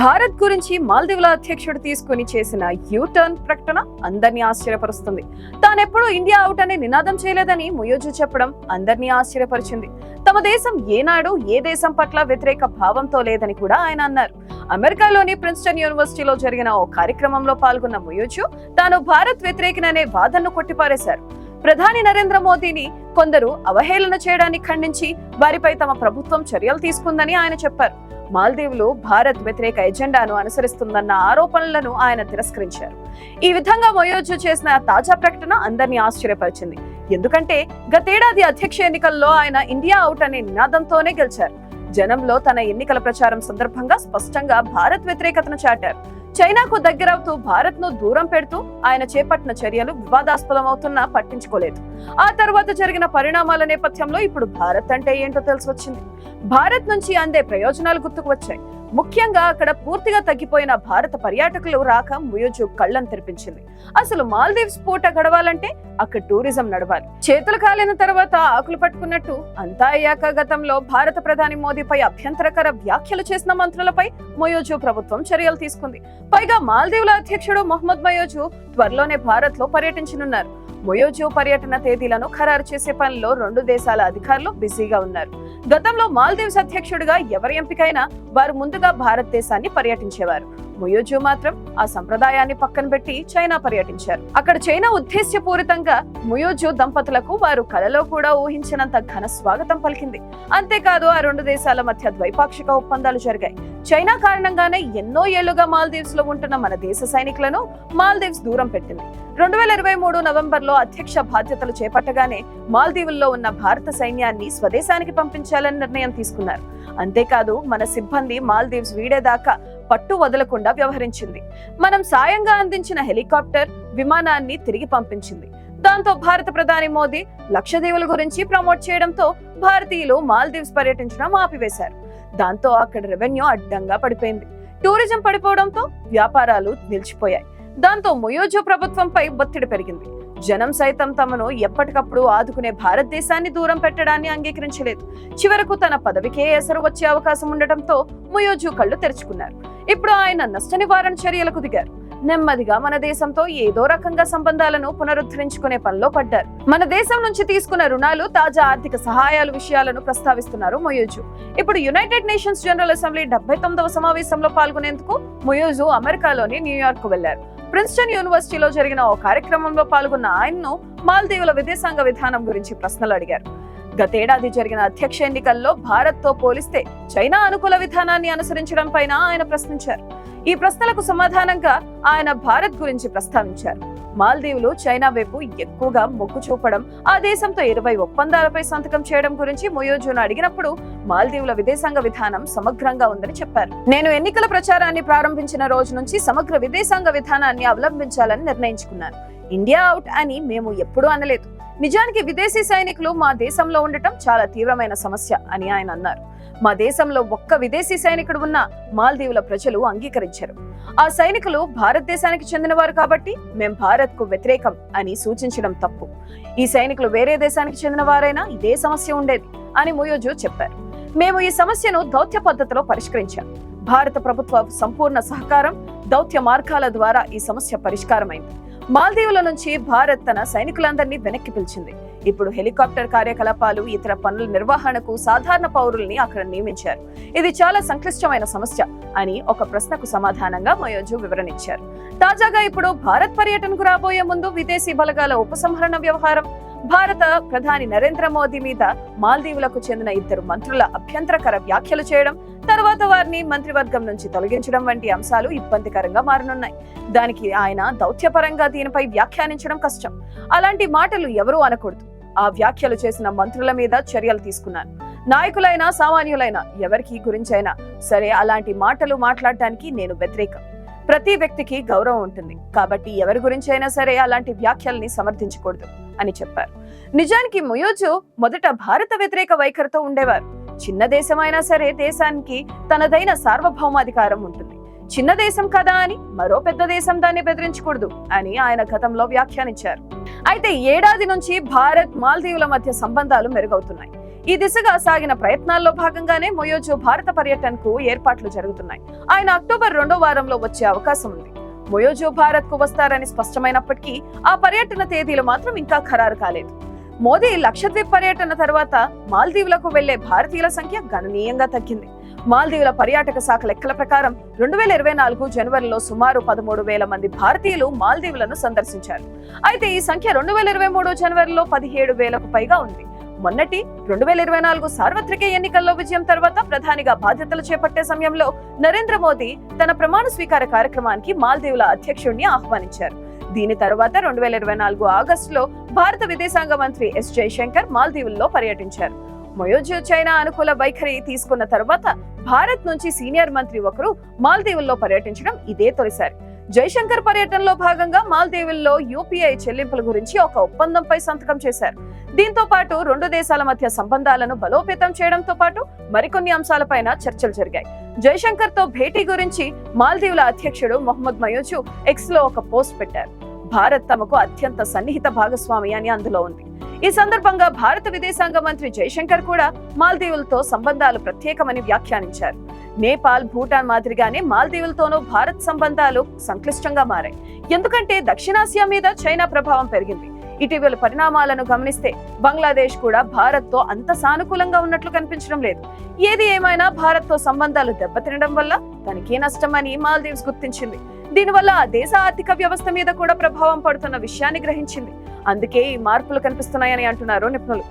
భారత్ గురించి మాల్దీవుల అధ్యక్షుడు తీసుకుని చేసిన యూటర్న్ ప్రకటన అందరినీ ఆశ్చర్యపరుస్తుంది. తానెప్పుడు ఇండియా అవుట్ అనే నినాదం చేయలేదని ముయోజు చెప్పడం అందరినీ ఆశ్చర్యపరిచింది. తమ దేశం ఏనాడు ఏ దేశం పట్ల వ్యతిరేక భావంతో లేదని కూడా ఆయన అన్నారు. అమెరికాలోని ప్రిన్స్టన్ యూనివర్సిటీలో జరిగిన ఓ కార్యక్రమంలో పాల్గొన్న ముయోజు తాను భారత్ వ్యతిరేకిననే వాదనను కొట్టిపారేశారు. ప్రధాని నరేంద్ర మోదీని కొందరు అవహేళన చేయడాన్ని ఖండించి వారిపై తమ ప్రభుత్వం చర్యలు తీసుకుందని ఆయన చెప్పారు. మాల్దీవులు భారత్ వ్యతిరేక ఎజెండాను అనుసరిస్తుందన్న ఆరోపణలను ఆయన తిరస్కరించారు. ఈ విధంగా మొయోజు చేసిన తాజా ప్రకటన అందరినీ ఆశ్చర్యపరిచింది. ఎందుకంటే గతేడాది అధ్యక్ష ఎన్నికల్లో ఆయన ఇండియా అవుట్ అనే నినాదంతోనే గెలిచారు. జనంలో తన ఎన్నికల ప్రచారం సందర్భంగా స్పష్టంగా భారత్ వ్యతిరేకతను చాటారు. చైనాకు దగ్గరవుతూ భారత్ను దూరం పెడుతూ ఆయన చేపట్టిన చర్యలు వివాదాస్పదమవుతున్నా పట్టించుకోలేదు. ఆ తర్వాత జరిగిన పరిణామాల నేపథ్యంలో ఇప్పుడు భారత్ అంటే ఏంటో తెలిసి వచ్చింది భారత్ నుంచి అందే ప్రయోజనాలు గుర్తుకు వచ్చాయి. ముఖ్యంగా అక్కడ పూర్తిగా తగ్గిపోయిన భారత పర్యాటకులు రాక ముయోజు కళ్ళను తెరిపించింది. అసలు మాల్దీవ్స్ పూట గడవాలంటే అక్కడ టూరిజం నడవాలి. చేతులు కాలిన తర్వాత ఆకులు పట్టుకున్నట్టు అంతా అయ్యాక గతంలో భారత ప్రధాని మోదీపై అభ్యంతరకర వ్యాఖ్యలు చేసిన మంత్రులపై మొయోజు ప్రభుత్వం చర్యలు తీసుకుంది. పైగా మాల్దీవుల అధ్యక్షుడు మొహమ్మద్ మయోజు త్వరలోనే భారత్లో పర్యటించనున్నారు. మొయోజు పర్యటన తేదీలను ఖరారు చేసే పనిలో రెండు దేశాల అధికారులు బిజీగా ఉన్నారు. గతంలో మాల్దీవ్స్ అధ్యక్షుడిగా ఎవరి ఎంపికైనా వారు ముందుగా భారతదేశాన్ని పర్యటించేవారు. ముయోజు మాత్రం ఆ సంప్రదాయాన్ని పక్కన పెట్టి చైనా పర్యటించారు. అక్కడ చైనా ఉద్దేశ్యపూరితంగా ముయోజు దంపతులకు వారు కలలో కూడా ఊహించినంత ఘన స్వాగతం పలికింది. అంతేకాదు ఆ రెండు దేశాల మధ్య ద్వైపాక్షిక ఒప్పందాలు జరిగాయి. చైనా కారణంగానే ఎన్నో ఏళ్ళుగా మాల్దీవ్స్లో ఉంటున్న మన దేశ సైనికులను మాల్దీవ్స్ దూరం పెట్టింది. రెండు వేల ఇరవై మూడు నవంబర్లో అధ్యక్ష బాధ్యతలు చేపట్టగానే మాల్దీవుల్లో ఉన్న భారత సైన్యాన్ని స్వదేశానికి పంపించాలని నిర్ణయం తీసుకున్నారు. అంతేకాదు మన సిబ్బంది మాల్దీవ్స్ వీడేదాకా పట్టు వదలకుండా వ్యవహరించింది. మనం సాయంగా అందించిన హెలికాప్టర్ విమానాన్ని తిరిగి పంపించింది. దాంతో భారత ప్రధాని మోదీ లక్షదీవుల గురించి ప్రమోట్ చేయడంతో భారతీయులు మాల్దీవ్స్ పర్యటించడం ఆపివేశారు. దాంతో అక్కడ రెవెన్యూ అడ్డంగా పడిపోయింది. టూరిజం పడిపోవడంతో వ్యాపారాలు నిలిచిపోయాయి. దాంతో మొయోజో ప్రభుత్వంపై ఒత్తిడి పెరిగింది. జనం సైతం తమను ఎప్పటికప్పుడు ఆదుకునే భారతదేశాన్ని దూరం పెట్టడాన్ని అంగీకరించలేదు. చివరకు తన పదవికే ఎసరు వచ్చే అవకాశం ఉండటంతో ముయోజు కళ్ళు తెరుచుకున్నారు. ఇప్పుడు ఆయన నష్ట నివారణ చర్యలకు దిగారు. నెమ్మదిగా మన దేశంతో ఏదో రకంగా సంబంధాలను పునరుద్ధరించుకునే పనిలో పడ్డారు. మన దేశం నుంచి తీసుకున్న రుణాలు తాజా ఆర్థిక సహాయాలు విషయాలను ప్రస్తావిస్తున్నారు మొయోజు. ఇప్పుడు యునైటెడ్ నేషన్స్ జనరల్ అసెంబ్లీ డెబ్బై తొమ్మిదవ సమావేశంలో పాల్గొనేందుకు మొయోజు అమెరికాలోని న్యూయార్క్ వెళ్ళారు ప్రిన్స్టన్ యూనివర్సిటీలో జరిగిన ఓ కార్యక్రమంలో పాల్గొన్న ఆయన్ను మాల్దీవుల విదేశాంగ విధానం గురించి ప్రశ్నలు అడిగారు. గతేడాది జరిగిన అధ్యక్ష ఎన్నికల్లో భారత్తో పోలిస్తే చైనా అనుకూల విధానాన్ని అనుసరించడం పైన ఆయన ప్రశ్నించారు. ఈ ప్రశ్నలకు సమాధానంగా ఆయన భారత్ గురించి ప్రస్తావించారు. మాల్దీవులు చైనా వైపు ఎక్కువగా మొగ్గు చూపడం ఆ దేశంతో ఇరవై ఒప్పందాలపై సంతకం చేయడం గురించి మొయోజును అడిగినప్పుడు మాల్దీవుల విదేశాంగ విధానం సమగ్రంగా ఉందని చెప్పారు. నేను ఎన్నికల ప్రచారాన్ని ప్రారంభించిన రోజు నుంచి సమగ్ర విదేశాంగ విధానాన్ని అవలంబించాలని నిర్ణయించుకున్నాను. ఇండియా అవుట్ అని మేము ఎప్పుడూ అనలేదు. నిజానికి విదేశీ సైనికులు మా దేశంలో ఉండటం చాలా తీవ్రమైన సమస్య అని ఆయన అన్నారు. మా దేశంలో ఒక్క విదేశీ సైనికుడు ఉన్న మాల్దీవుల ప్రజలు అంగీకరించారు ఆ సైనికులు భారతదేశానికి చెందినవారు కాబట్టి మేం భారత్కు వ్యతిరేకం అని సూచించడం తప్పు. ఈ సైనికులు వేరే దేశానికి చెందిన వారైనా ఇదే సమస్య ఉండేది అని ముయోజు చెప్పారు. మేము ఈ సమస్యను దౌత్య పద్ధతిలో పరిష్కరించాం. భారత ప్రభుత్వ సంపూర్ణ సహకారం దౌత్య మార్గాల ద్వారా ఈ సమస్య పరిష్కారమైంది. మాల్దీవుల నుంచి భారత్ తన సైనికులందరినీ వెనక్కి పిలిచింది. ఇప్పుడు హెలికాప్టర్ కార్యకలాపాలు ఇతర పనుల నిర్వహణకు సాధారణ పౌరుల్ని అక్కడ నియమించారు. ఇది చాలా సంక్లిష్టమైన సమస్య అని ఒక ప్రశ్నకు సమాధానంగా మయోజు వివరణిచ్చారు తాజాగా ఇప్పుడు భారత్ పర్యటనకు రాబోయే ముందు విదేశీ బలగాల ఉపసంహరణ వ్యవహారం. భారత ప్రధాని నరేంద్ర మోదీ మీద మాల్దీవులకు చెందిన ఇద్దరు మంత్రుల అభ్యంతరకర వ్యాఖ్యలు చేయడం తర్వాత వారిని మంత్రివర్గం నుంచి తొలగించడం వంటి అంశాలు ఇబ్బందికరంగా మారనున్నాయి. దానికి ఆయన దౌత్యపరంగా దీనిపై వ్యాఖ్యానించడం కష్టం. అలాంటి మాటలు ఎవరూ అనకూడదు. ఆ వ్యాఖ్యలు చేసిన మంత్రుల మీద చర్యలు తీసుకున్నాను నాయకులైనా సామాన్యులైనా ఎవరికి గురించైనా సరే అలాంటి మాటలు మాట్లాడటానికి నేను వ్యతిరేకం. ప్రతి వ్యక్తికి గౌరవం ఉంటుంది. కాబట్టి ఎవరి గురించి అయినా సరే అలాంటి వ్యాఖ్యల్ని సమర్థించకూడదు అని చెప్పారు. నిజానికి ముయోజు మొదట భారత వ్యతిరేక వైఖరితో ఉండేవారు. చిన్న దేశమైనా సరే దేశానికి తనదైన సార్వభౌమాధికారం ఉంటుంది. చిన్న దేశం కదా అని మరో పెద్ద దేశం దాన్ని బెదిరించకూడదు అని ఆయన గతంలో వ్యాఖ్యానించారు. అయితే ఏడాది నుంచి భారత్ మాల్దీవుల మధ్య సంబంధాలు మెరుగవుతున్నాయి. ఈ దిశగా సాగిన ప్రయత్నాల్లో భాగంగానే మొయోజు భారత పర్యటనకు ఏర్పాట్లు జరుగుతున్నాయి. ఆయన అక్టోబర్ రెండో వారంలో వచ్చే అవకాశం ఉంది. మొయోజు భారత్కు వస్తారని స్పష్టమైనప్పటికీ ఆ పర్యటన తేదీలు మాత్రం ఇంకా ఖరారు కాలేదు. మోదీ లక్షద్వీప్ పర్యటన తర్వాత మాల్దీవులకు వెళ్ళే భారతీయుల సంఖ్య గణనీయంగా తగ్గింది. మాల్దీవుల పర్యాటక శాఖ లెక్కల ప్రకారం రెండు వేల ఇరవై నాలుగు జనవరిలో సుమారు పదమూడు వేల మంది భారతీయులు మాల్దీవులను సందర్శించారు. అయితే ఈ సంఖ్య రెండు వేల ఇరవై మూడు జనవరిలో పదిహేడు వేలకు పైగా ఉంది. మొన్నటి రెండు వేల ఇరవై నాలుగు సార్వత్రిక ఎన్నికల్లో విజయం తర్వాత ప్రధానిగా బాధ్యతలు చేపట్టే సమయంలో నరేంద్ర మోదీ తన ప్రమాణ స్వీకార కార్యక్రమానికి మాల్దీవుల అధ్యక్షుడిని ఆహ్వానించారు. దీని తర్వాత రెండు వేల ఇరవై నాలుగు ఆగస్టులో భారత విదేశాంగ మంత్రి ఎస్ జయశంకర్ మాల్దీవుల్లో పర్యటించారు. మొయోజు చైనా అనుకూల వైఖరి తీసుకున్న తర్వాత భారత్ నుంచి సీనియర్ మంత్రి ఒకరు మాల్దీవుల్లో పర్యటించడం ఇదే తొలిసారి. జైశంకర్ పర్యటనలో భాగంగా మాల్దీవుల్లో యూపీఐ చెల్లింపుల గురించి ఒక ఒప్పందంపై సంతకం చేశారు. దీంతో పాటు రెండు దేశాల మధ్య సంబంధాలను బలోపేతం చేయడంతో పాటు మరికొన్ని అంశాలపైన చర్చలు జరిగాయి. జైశంకర్తో భేటీ గురించి మాల్దీవుల అధ్యక్షుడు మొహమ్మద్ మయోజు ఎక్స్లో ఒక పోస్ట్ పెట్టారు. భారత్ తమకు అత్యంత సన్నిహిత భాగస్వామి అని అందులో ఉంది. ఈ సందర్భంగా భారత విదేశాంగ మంత్రి జైశంకర్ కూడా మాల్దీవులతో సంబంధాలు ప్రత్యేకమని వ్యాఖ్యానించారు. నేపాల్ భూటాన్ మాదిరిగానే మాల్దీవులతోనూ భారత్ సంబంధాలు సంక్లిష్టంగా మారాయి. ఎందుకంటే దక్షిణాసియా మీద చైనా ప్రభావం పెరిగింది. ఇటీవల పరిణామాలను గమనిస్తే బంగ్లాదేశ్ కూడా భారత్తో అంత సానుకూలంగా ఉన్నట్లు కనిపించడం లేదు. ఏది ఏమైనా భారత్తో సంబంధాలు దెబ్బతినడం వల్ల తనకే నష్టమని మాల్దీవ్స్ గుర్తించింది. దీనివల్ల ఆ దేశ ఆర్థిక వ్యవస్థ మీద కూడా ప్రభావం పడుతున్న విషయాన్ని గ్రహించింది. అందుకే ఈ మార్పులు కనిపిస్తున్నాయని అంటున్నారు నిపుణులు.